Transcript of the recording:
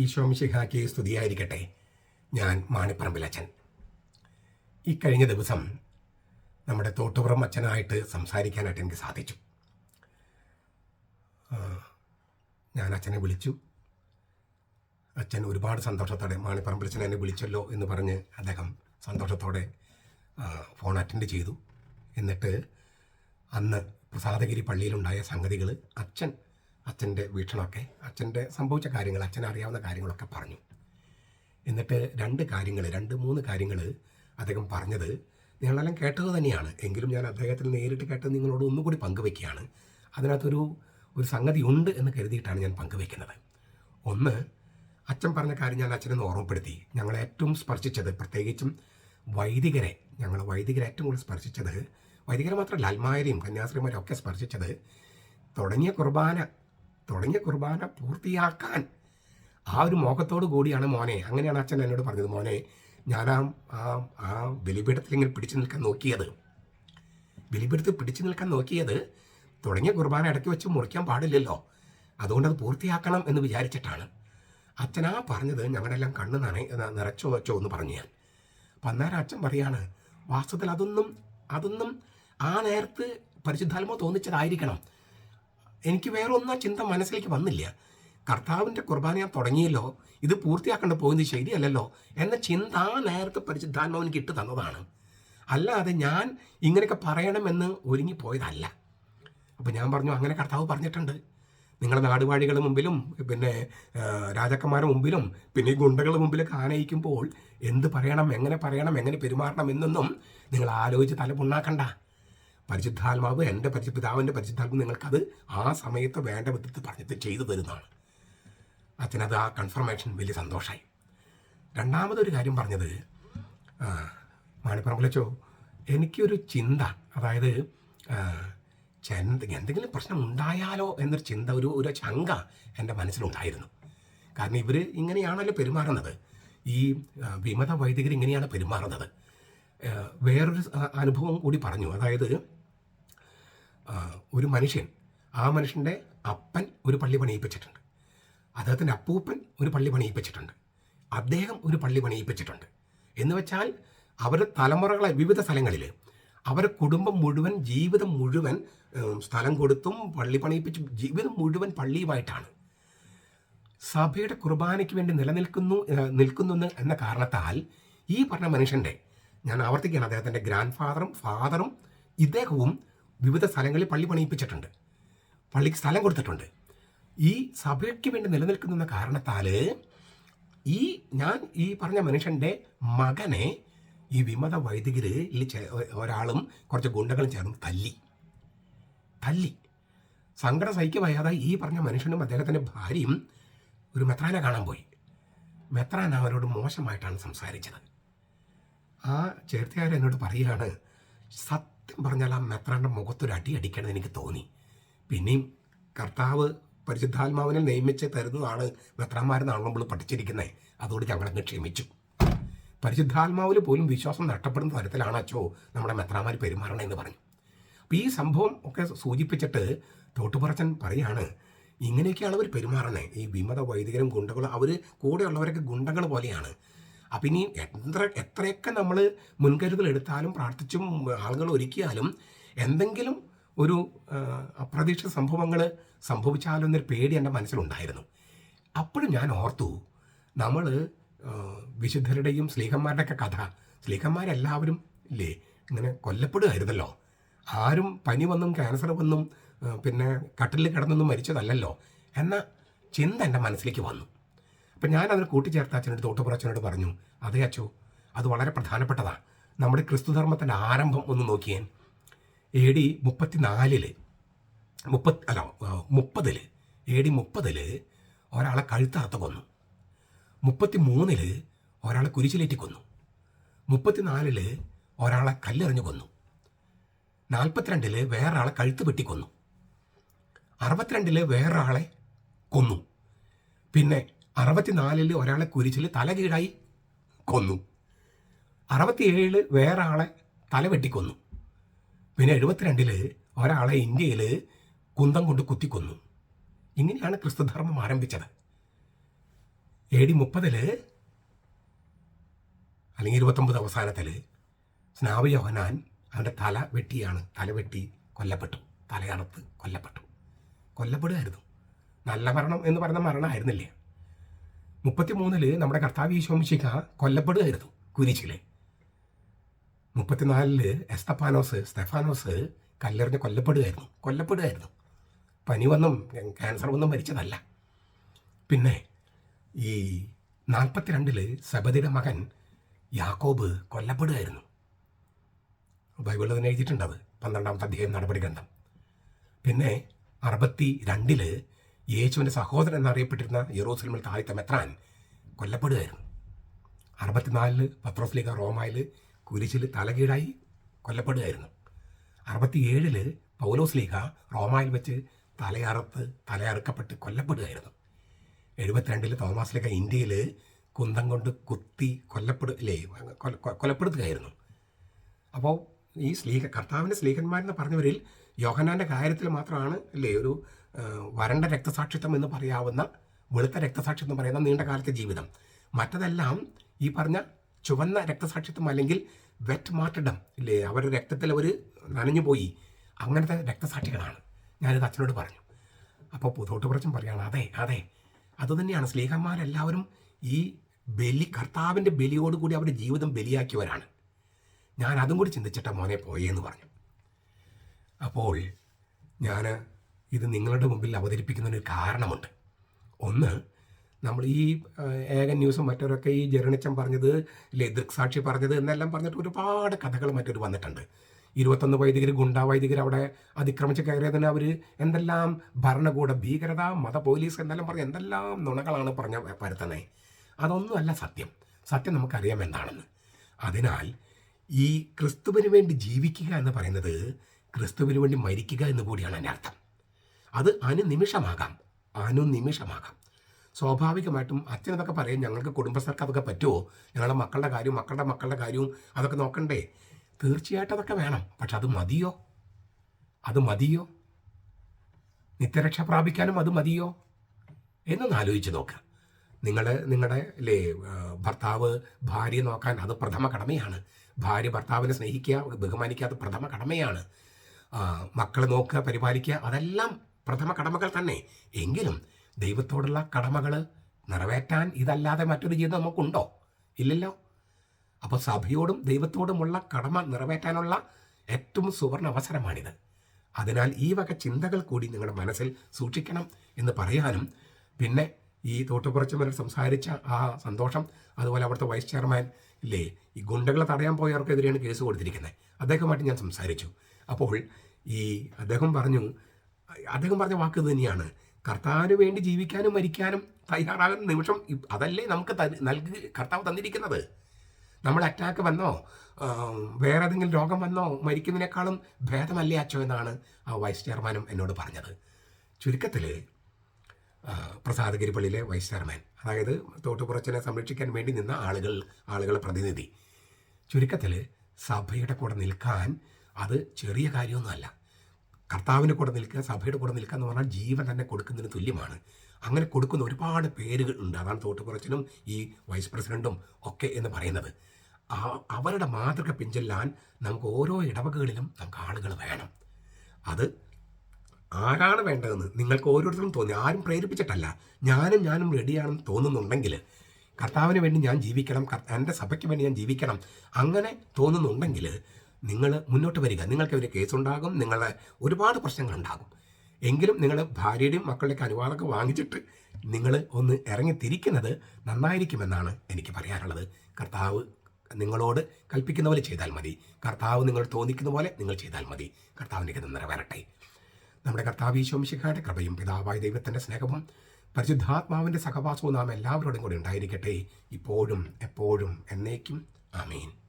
ഈശോമിശിഹാക്കി സ്തുതിയായിരിക്കട്ടെ. ഞാൻ മാണിപ്പറമ്പിലച്ചൻ ഈ കഴിഞ്ഞ ദിവസം നമ്മുടെ തോട്ടുപുറം അച്ഛനായിട്ട് സംസാരിക്കാനായിട്ട് എനിക്ക് സാധിച്ചു. ഞാൻ അച്ഛനെ വിളിച്ചു. അച്ഛൻ ഒരുപാട് സന്തോഷത്തോടെ മാണിപ്പറമ്പിലച്ചൻ എന്നെ വിളിച്ചല്ലോ എന്ന് പറഞ്ഞ് അദ്ദേഹം സന്തോഷത്തോടെ ഫോൺ അറ്റൻഡ് ചെയ്തു. എന്നിട്ട് അന്ന് പ്രസാദഗിരി പള്ളിയിലുണ്ടായ സംഗതികൾ അച്ഛൻ അച്ഛന്റെ വീക്ഷണമൊക്കെ അച്ഛന്റെ സംഭവിച്ച കാര്യങ്ങൾ അച്ഛൻ അറിയാവുന്ന കാര്യങ്ങളൊക്കെ പറഞ്ഞു. എന്നിട്ട് രണ്ട് കാര്യങ്ങൾ രണ്ട് മൂന്ന് കാര്യങ്ങൾ അദ്ദേഹം പറഞ്ഞത് നിങ്ങളെല്ലാം കേട്ടത് തന്നെയാണ്. എങ്കിലും ഞാൻ അദ്ദേഹത്തിന് നേരിട്ട് കേട്ടത് നിങ്ങളോട് ഒന്നുകൂടി പങ്കുവെക്കുകയാണ്. അതിനകത്തൊരു ഒരു സംഗതി ഉണ്ട് എന്ന് കരുതിയിട്ടാണ് ഞാൻ പങ്കുവെക്കുന്നത്. ഒന്ന് അച്ഛൻ പറഞ്ഞ കാര്യം ഞാൻ അച്ഛനെ ഓർമ്മപ്പെടുത്തി. ഞങ്ങളെ ഏറ്റവും സ്പർശിച്ചത് പ്രത്യേകിച്ചും വൈദികരെ ഞങ്ങൾ വൈദികരെ ഏറ്റവും കൂടുതൽ സ്പർശിച്ചത് വൈദികരെ മാത്രമല്ല അൽമാരെയും കന്യാസ്ത്രീമാരെയും ഒക്കെ സ്പർശിച്ചത് തുടങ്ങിയ കുർബാന തുടങ്ങിയ കുർബാന പൂർത്തിയാക്കാൻ ആ ഒരു മോഹത്തോടു കൂടിയാണ് മോനെ. അങ്ങനെയാണ് അച്ഛൻ എന്നോട് പറഞ്ഞത്. മോനെ ഞാൻ ആ ആ ബലിപീഠത്തിൽ ഇങ്ങനെ പിടിച്ചു നിൽക്കാൻ നോക്കിയത്. ബലിപീഠത്തിൽ പിടിച്ചു നിൽക്കാൻ നോക്കിയത് തുടങ്ങിയ കുർബാന ഇടയ്ക്ക് വെച്ച് മുറിക്കാൻ പാടില്ലല്ലോ. അതുകൊണ്ട് അത് പൂർത്തിയാക്കണം എന്ന് വിചാരിച്ചിട്ടാണ്. അച്ഛനാ പറഞ്ഞത് ഞങ്ങളെല്ലാം കണ്ണ് നന നിറച്ചോ വെച്ചോ എന്ന് പറഞ്ഞു ഞാൻ അപ്പം അന്നേരം അച്ഛൻ പറയാണ് വാസ്തവത്തിൽ അതൊന്നും അതൊന്നും ആ നേരത്ത് പരിശുദ്ധാത്മ തോന്നിച്ചതായിരിക്കണം. എനിക്ക് വേറെ ഒന്നും ആ ചിന്ത മനസ്സിലേക്ക് വന്നില്ല. കർത്താവിന്റെ കുർബാന ഞാൻ തുടങ്ങിയല്ലോ. ഇത് പൂർത്തിയാക്കേണ്ട പോകുന്നത് ശരിയല്ലല്ലോ എന്ന ചിന്ത ആ നേരത്തെ പരിശുദ്ധാത്മാവ് എനിക്ക് ഇട്ട് തന്നതാണ് അല്ലാതെ ഞാൻ ഇങ്ങനെയൊക്കെ പറയണമെന്ന് ഒരുങ്ങിപ്പോയതല്ല. അപ്പോൾ ഞാൻ പറഞ്ഞു അങ്ങനെ കർത്താവ് പറഞ്ഞിട്ടുണ്ട്. നിങ്ങളുടെ നാടുവാഴികളുടെ മുമ്പിലും പിന്നെ രാജാക്കന്മാരുടെ മുമ്പിലും പിന്നെ ഈ ഗുണ്ടകളുടെ മുമ്പിലൊക്കെ ആനയിക്കുമ്പോൾ എന്ത് പറയണം എങ്ങനെ പറയണം എങ്ങനെ പെരുമാറണം എന്നൊന്നും നിങ്ങൾ ആലോചിച്ച് തല പുണ്ണാക്കണ്ട പരിശുദ്ധാത്മാവ് എന്റെ പരിശുദ്ധാവിന്റെ പരിശുദ്ധാത്മാവ് നിങ്ങൾക്കത് ആ സമയത്ത് വേണ്ട വിധത്തിൽ പറഞ്ഞിട്ട് ചെയ്തു തരുന്നതാണ്. അച്ഛനത് ആ കൺഫർമേഷൻ വലിയ സന്തോഷമായി രണ്ടാമതൊരു കാര്യം പറഞ്ഞത് മാണിപ്പറമ്പിലച്ചോ എനിക്കൊരു ചിന്ത അതായത് എന്തെങ്കിലും പ്രശ്നം ഉണ്ടായാലോ എന്നൊരു ചിന്ത ഒരു ഒരു ശങ്ക എന്റെ മനസ്സിലുണ്ടായിരുന്നു. കാരണം ഇവർ ഇങ്ങനെയാണല്ലോ പെരുമാറുന്നത്. ഈ വിമത വൈദികർ ഇങ്ങനെയാണ് പെരുമാറുന്നത്. വേറൊരു അനുഭവം കൂടി പറഞ്ഞു. അതായത് ഒരു മനുഷ്യൻ ആ മനുഷ്യന്റെ അപ്പൻ ഒരു പള്ളി പണിയിപ്പിച്ചിട്ടുണ്ട്. അദ്ദേഹത്തിന്റെ അപ്പൂപ്പൻ ഒരു പള്ളി പണിയിപ്പിച്ചിട്ടുണ്ട്. അദ്ദേഹം ഒരു പള്ളി പണിയിപ്പിച്ചിട്ടുണ്ട്. എന്ന് വെച്ചാൽ അവരുടെ തലമുറകളെ വിവിധ സ്ഥലങ്ങളിൽ അവരുടെ കുടുംബം മുഴുവൻ ജീവിതം മുഴുവൻ സ്ഥലം കൊടുത്തും പള്ളി പണിയിപ്പിച്ചും ജീവിതം മുഴുവൻ പള്ളിയുമായിട്ടാണ്. സഭയുടെ കുർബാനയ്ക്ക് വേണ്ടി നിലനിൽക്കുന്നു നിൽക്കുന്നു എന്ന കാരണത്താൽ ഈ പറഞ്ഞ മനുഷ്യന്റെ ഞാൻ ആവർത്തിക്കുകയാണ് അദ്ദേഹത്തിന്റെ ഗ്രാൻഡ് ഫാദറും ഫാദറും ഇദ്ദേഹവും വിവിധ സ്ഥലങ്ങളിൽ പള്ളി പണിയിപ്പിച്ചിട്ടുണ്ട്. പള്ളിക്ക് സ്ഥലം കൊടുത്തിട്ടുണ്ട്. ഈ സഭയ്ക്ക് വേണ്ടി നിലനിൽക്കുന്ന കാരണത്താൽ ഈ ഞാൻ ഈ പറഞ്ഞ മനുഷ്യന്റെ മകനെ ഈ വിമത വൈദികരിൽ ചെ- ഒരാളും കുറച്ച് ഗുണ്ടകളും ചേർന്ന് തല്ലി. തല്ലി. സങ്കടം സഹിക്കുവയ്യാതെ ഈ പറഞ്ഞ മനുഷ്യനും അദ്ദേഹത്തിന്റെ ഭാര്യയും ഒരു മെത്രാനെ കാണാൻ പോയി. മെത്രാൻ അവരോട് മോശമായിട്ടാണ് സംസാരിച്ചത്. ആ ചേർത്തുകാരൻ എന്നോട് പറയുകയാണ് സത്യം പറഞ്ഞാൽ ആ മെത്രാന്റെ മുഖത്തൊരു അടി അടിക്കണം എനിക്ക് തോന്നി. പിന്നെയും കർത്താവ് പരിശുദ്ധാത്മാവിനെ നിയമിച്ച് തരുന്നതാണ് മെത്രാന്മാരെന്നാണ് നമ്മൾ പഠിച്ചിരിക്കുന്നത് അതുകൊണ്ട് ഞങ്ങളങ്ങ് ക്ഷമിച്ചു. പരിശുദ്ധാത്മാവിൽ പോലും വിശ്വാസം നഷ്ടപ്പെടുന്ന തരത്തിലാണ് അച്ചോ നമ്മുടെ മെത്രാമാർ പെരുമാറണമെന്ന് പറഞ്ഞു. അപ്പോൾ ഈ സംഭവം ഒക്കെ സൂചിപ്പിച്ചിട്ട് തോട്ടുപറച്ചൻ പറയാണ് ഇങ്ങനെയൊക്കെയാണ് അവർ പെരുമാറണേ ഈ വിമത വൈദികരും ഗുണ്ടകളും അവർ കൂടെയുള്ളവരൊക്കെ ഗുണ്ടകൾ പോലെയാണ്. അപ്പം ഇനി എത്ര എത്രയൊക്കെ നമ്മൾ മുൻകരുതൽ എടുത്താലും പ്രാർത്ഥിച്ചും ആളുകൾ ഒരുക്കിയാലും എന്തെങ്കിലും ഒരു അപ്രതീക്ഷിത സംഭവങ്ങൾ സംഭവിച്ചാലോ എന്നൊരു പേടി എന്റെ മനസ്സിലുണ്ടായിരുന്നു. അപ്പോഴും ഞാൻ ഓർത്തു നമ്മൾ വിശുദ്ധരുടെയും സ്ലീഹന്മാരുടെയൊക്കെ കഥ. സ്ലീഹന്മാരെല്ലാവരും ഇല്ലേ ഇങ്ങനെ കൊല്ലപ്പെടുകയായിരുന്നല്ലോ ആരും പനി വന്നും ക്യാൻസർ വന്നും പിന്നെ കട്ടിലിൽ കിടന്നൊന്നും മരിച്ചതല്ലല്ലോ എന്ന ചിന്ത എന്റെ മനസ്സിലേക്ക് വന്നു. അപ്പം ഞാൻ അതിന് കൂട്ടിച്ചേർത്ത അച്ഛനോട് തോട്ടുപുറച്ചനോട് പറഞ്ഞു അതേ അച്ചോ അത് വളരെ പ്രധാനപ്പെട്ടതാണ് നമ്മുടെ ക്രിസ്തുധർമ്മത്തിന്റെ ആരംഭം ഒന്ന് നോക്കിയാൽ എ ഡി മുപ്പത്തിനാലിൽ മുപ്പത്തി അല്ല മുപ്പതിൽ എ ഡി മുപ്പതിൽ ഒരാളെ കഴുത്തകത്ത് കൊന്നു. മുപ്പത്തി മൂന്നിൽ ഒരാളെ കുരിശിലേറ്റി കൊന്നു. മുപ്പത്തിനാലിൽ ഒരാളെ കല്ലെറിഞ്ഞു കൊന്നു. നാൽപ്പത്തിരണ്ടിൽ വേറൊരാളെ കഴുത്ത് വെട്ടിക്കൊന്നു അറുപത്തിരണ്ടിൽ വേറൊരാളെ കൊന്നു. പിന്നെ അറുപത്തിനാലിൽ ഒരാളെ കുരിച്ചിൽ തല കീഴായി കൊന്നു. അറുപത്തിയേഴിൽ വേറെ ആളെ തല വെട്ടിക്കൊന്നു പിന്നെ എഴുപത്തിരണ്ടിൽ ഒരാളെ ഇന്ത്യയിൽ കുന്തം കൊണ്ട് കുത്തിക്കൊന്നു ഇങ്ങനെയാണ് ക്രിസ്തുധർമ്മം ആരംഭിച്ചത്. എ ഡി മുപ്പതിൽ അല്ലെങ്കിൽ ഇരുപത്തൊമ്പത് അവസാനത്തിൽ സ്നാവ് യോഹനാൻ അവന്റെ തല വെട്ടിയാണ്. തല വെട്ടി കൊല്ലപ്പെട്ടു. തലയറുത്ത് കൊല്ലപ്പെട്ടു. കൊല്ലപ്പെടുമായിരുന്നു നല്ല മരണം എന്ന് പറയുന്ന മരണമായിരുന്നില്ല? മുപ്പത്തിമൂന്നിൽ നമ്മുടെ കർത്താവ് ഈശോമിശിക കൊല്ലപ്പെടുകയായിരുന്നു കുരിശിലെ. മുപ്പത്തിനാലിൽ എസ്തപ്പാനോസ് സ്തെഫാനോസ് കല്ലെറിഞ്ഞ് കൊല്ലപ്പെടുകയായിരുന്നു കൊല്ലപ്പെടുകയായിരുന്നു. പനി വന്നും ക്യാൻസർ വന്നും മരിച്ചതല്ല. പിന്നെ ഈ നാൽപ്പത്തിരണ്ടിൽ സബദിയുടെ മകൻ യാക്കോബ് കൊല്ലപ്പെടുകയായിരുന്നു. ബൈബിളിൽ തന്നെ എഴുതിയിട്ടുണ്ടത് പന്ത്രണ്ടാമത്തെ അധ്യായം നടപടി ഗ്രന്ഥം. പിന്നെ അറുപത്തി രണ്ടിൽ യേശുവിന്റെ സഹോദരൻ എന്നറിയപ്പെട്ടിരുന്ന യെറൂസലമിൽ താഴ്ത്ത മെത്രാൻ കൊല്ലപ്പെടുകയായിരുന്നു. അറുപത്തിനാലിൽ പത്രോസ്ലിക റോമായിൽ കുരിശിൽ തലകീഴായി കൊല്ലപ്പെടുകയായിരുന്നു. അറുപത്തിയേഴിൽ പൗലോസ്ലിക റോമായിൽ വെച്ച് തലയറുത്ത് തലയറുക്കപ്പെട്ട് കൊല്ലപ്പെടുകയായിരുന്നു. എഴുപത്തിരണ്ടിൽ തോമസ് ലേഖ ഇന്ത്യയിൽ കുന്തം കൊണ്ട് കുത്തി കൊല്ലപ്പെടു ഇല്ലേ കൊലപ്പെടുത്തുകയായിരുന്നു. അപ്പോൾ ഈ സ്ലീഹ കർത്താവിന്റെ സ്ലീഹന്മാരെന്ന് പറഞ്ഞവരിൽ യോഹനാന്റെ കാര്യത്തിൽ മാത്രമാണ് അല്ലേ ഒരു വരണ്ട രക്തസാക്ഷിത്വം എന്ന് പറയാവുന്ന വെളുത്ത രക്തസാക്ഷിത്വം എന്ന് പറയുന്ന നീണ്ട കാലത്തെ ജീവിതം. മറ്റതെല്ലാം ഈ പറഞ്ഞ ചുവന്ന രക്തസാക്ഷിത്വം അല്ലെങ്കിൽ വെറ്റ് മാർട്ടിഡം ഇല്ലേ? അവരുടെ രക്തത്തിൽ അവർ നനഞ്ഞു പോയി. അങ്ങനത്തെ രക്തസാക്ഷികളാണ്. ഞാനിത് അച്ഛനോട് പറഞ്ഞു. അപ്പോൾ പുതോട്ട് പ്രശ്നം പറയുകയാണ് അതെ അതെ. അതുതന്നെയാണ് സ്ലീഹന്മാരെല്ലാവരും ഈ ബലി കർത്താവിന്റെ ബലിയോടുകൂടി അവരുടെ ജീവിതം ബലിയാക്കിയവരാണ്. ഞാൻ അതും കൂടി ചിന്തിച്ചിട്ട മോനെ പോയെന്ന് പറഞ്ഞു. അപ്പോൾ ഞാൻ ഇത് നിങ്ങളുടെ മുമ്പിൽ അവതരിപ്പിക്കുന്നതിന് കാരണമുണ്ട്. ഒന്ന് നമ്മൾ ഈ ഏകൻ ന്യൂസും മറ്റവരൊക്കെ ഈ ജരണിച്ചം പറഞ്ഞത് ഇല്ലേ ദൃക്സാക്ഷി പറഞ്ഞത് എന്നെല്ലാം പറഞ്ഞിട്ട് ഒരുപാട് കഥകൾ മറ്റൊരു വന്നിട്ടുണ്ട്. ഇരുപത്തൊന്ന് വൈദികർ ഗുണ്ടാ വൈദികർ അവിടെ അതിക്രമിച്ച് കയറിയതിന് അവർ എന്തെല്ലാം ഭരണകൂട ഭീകരത മത പോലീസ് എന്നെല്ലാം പറഞ്ഞ് എന്തെല്ലാം നുണകളാണ് പറഞ്ഞ പരത്തണേ അതൊന്നുമല്ല സത്യം. സത്യം നമുക്കറിയാം എന്താണെന്ന്. അതിനാൽ ഈ ക്രിസ്തുവിന് വേണ്ടി ജീവിക്കുക എന്ന് പറയുന്നത് ക്രിസ്തുവിന് വേണ്ടി മരിക്കുക എന്ന് കൂടിയാണ് എന്റെ അർത്ഥം അത് അനുനിമിഷമാകാം. അനുനിമിഷമാകാം. സ്വാഭാവികമായിട്ടും അച്ഛൻ എന്നൊക്കെ പറയും ഞങ്ങൾക്ക് കുടുംബസ്ഥർക്ക് അതൊക്കെ പറ്റുമോ ഞങ്ങളുടെ മക്കളുടെ കാര്യവും മക്കളുടെ മക്കളുടെ കാര്യവും അതൊക്കെ നോക്കണ്ടേ? തീർച്ചയായിട്ടും അതൊക്കെ വേണം. പക്ഷെ അത് മതിയോ? അത് മതിയോ? നിത്യരക്ഷ പ്രാപിക്കാനും അത് മതിയോ? എന്നൊന്ന് ആലോചിച്ച് നോക്കുക നിങ്ങൾ നിങ്ങളുടെ അല്ലേ ഭർത്താവ് ഭാര്യ നോക്കാൻ അത് പ്രഥമ കടമയാണ്. ഭാര്യ ഭർത്താവിനെ സ്നേഹിക്കുക ബഹുമാനിക്കുക അത് പ്രഥമ കടമയാണ്. മക്കളെ നോക്കുക പരിപാലിക്കുക അതെല്ലാം പ്രഥമ കടമകൾ തന്നെ. എങ്കിലും ദൈവത്തോടുള്ള കടമകൾ നിറവേറ്റാൻ ഇതല്ലാതെ മറ്റൊരു ജീവിതം നമുക്കുണ്ടോ? ഇല്ലല്ലോ. അപ്പോൾ സഭയോടും ദൈവത്തോടുമുള്ള കടമ നിറവേറ്റാനുള്ള ഏറ്റവും സുവർണ അവസരമാണിത്. അതിനാൽ ഈ വക ചിന്തകൾ കൂടി നിങ്ങളുടെ മനസ്സിൽ സൂക്ഷിക്കണം എന്ന് പറയാനും പിന്നെ ഈ തോട്ടുപുറച്ചുമരിൽ സംസാരിച്ച ആ സന്തോഷം അതുപോലെ അവിടുത്തെ വൈസ് ചെയർമാൻ ഇല്ലേ ഈ ഗുണ്ടകളെ തടയാൻ പോയവർക്കെതിരെയാണ് കേസ് കൊടുത്തിരിക്കുന്നത്. അദ്ദേഹമായിട്ട് ഞാൻ സംസാരിച്ചു. അപ്പോൾ ഈ അദ്ദേഹം പറഞ്ഞു അദ്ദേഹം പറഞ്ഞ വാക്ക് തന്നെയാണ്. കർത്താവിന് വേണ്ടി ജീവിക്കാനും മരിക്കാനും തയ്യാറാകുന്ന നിമിഷം അതല്ലേ നമുക്ക് നൽകി കർത്താവ് തന്നിരിക്കുന്നത്. നമ്മൾ അറ്റാക്ക് വന്നോ വേറെ ഏതെങ്കിലും രോഗം വന്നോ മരിക്കുന്നതിനേക്കാളും ഭേദമല്ലേ അച്ഛോ എന്നാണ് ആ വൈസ് ചെയർമാനും എന്നോട് പറഞ്ഞത്. ചുരുക്കത്തിൽ പള്ളിയിലെ വൈസ് ചെയർമാൻ അതായത് തോട്ടുപുറച്ചിനെ സംരക്ഷിക്കാൻ വേണ്ടി നിന്ന ആളുകൾ ആളുകളെ പ്രതിനിധി. ചുരുക്കത്തിൽ സഭയുടെ കൂടെ നിൽക്കാൻ അത് ചെറിയ കാര്യമൊന്നുമല്ല. കർത്താവിന്റെ കൂടെ നിൽക്കുക സഭയുടെ കൂടെ നിൽക്കുക എന്ന് പറഞ്ഞാൽ ജീവൻ തന്നെ കൊടുക്കുന്നതിന് തുല്യമാണ്. അങ്ങനെ കൊടുക്കുന്ന ഒരുപാട് പേരുകൾ ഉണ്ട്. അതാണ് തോട്ടുപുറച്ചിനും ഈ വൈസ് പ്രസിഡന്റും ഒക്കെ എന്ന് പറയുന്നത്. അവരുടെ മാതൃക പിഞ്ചെല്ലാൻ നമുക്ക് ഓരോ ഇടവകകളിലും നമുക്ക് ആളുകൾ വേണം. അത് ആരാണ് വേണ്ടതെന്ന് നിങ്ങൾക്ക് ഓരോരുത്തരും തോന്നി. ആരും പ്രേരിപ്പിച്ചിട്ടല്ല. ഞാനും ഞാനും റെഡിയാണെന്ന് തോന്നുന്നുണ്ടെങ്കിൽ കർത്താവിന് വേണ്ടി ഞാൻ ജീവിക്കണം എന്റെ സഭയ്ക്ക് വേണ്ടി ഞാൻ ജീവിക്കണം അങ്ങനെ തോന്നുന്നുണ്ടെങ്കിൽ നിങ്ങൾ മുന്നോട്ട് വരിക. നിങ്ങൾക്ക് ഒരു കേസുണ്ടാകും. നിങ്ങളെ ഒരുപാട് പ്രശ്നങ്ങളുണ്ടാകും. എങ്കിലും നിങ്ങൾ ഭാര്യയുടെയും മക്കളുടെയൊക്കെ അനുവാദമൊക്കെ വാങ്ങിച്ചിട്ട് നിങ്ങൾ ഒന്ന് ഇറങ്ങിത്തിരിക്കുന്നത് നന്നായിരിക്കുമെന്നാണ് എനിക്ക് പറയാനുള്ളത്. കർത്താവ് നിങ്ങളോട് കൽപ്പിക്കുന്ന പോലെ ചെയ്താൽ മതി. കർത്താവ് നിങ്ങൾ തോന്നിക്കുന്ന പോലെ നിങ്ങൾ ചെയ്താൽ മതി. കർത്താവിന്റെ ഇത് നിറവേറട്ടെ. നമ്മുടെ കർത്താവ് ഈശോംശിഖായുടെ കൃപയും പിതാവായ ദൈവത്തിന്റെ സ്നേഹവും പരിശുദ്ധാത്മാവിന്റെ സഹവാസവും നാം എല്ലാവരോടും കൂടി ഉണ്ടായിരിക്കട്ടെ. ഇപ്പോഴും എപ്പോഴും എന്നേക്കും. ആമീൻ.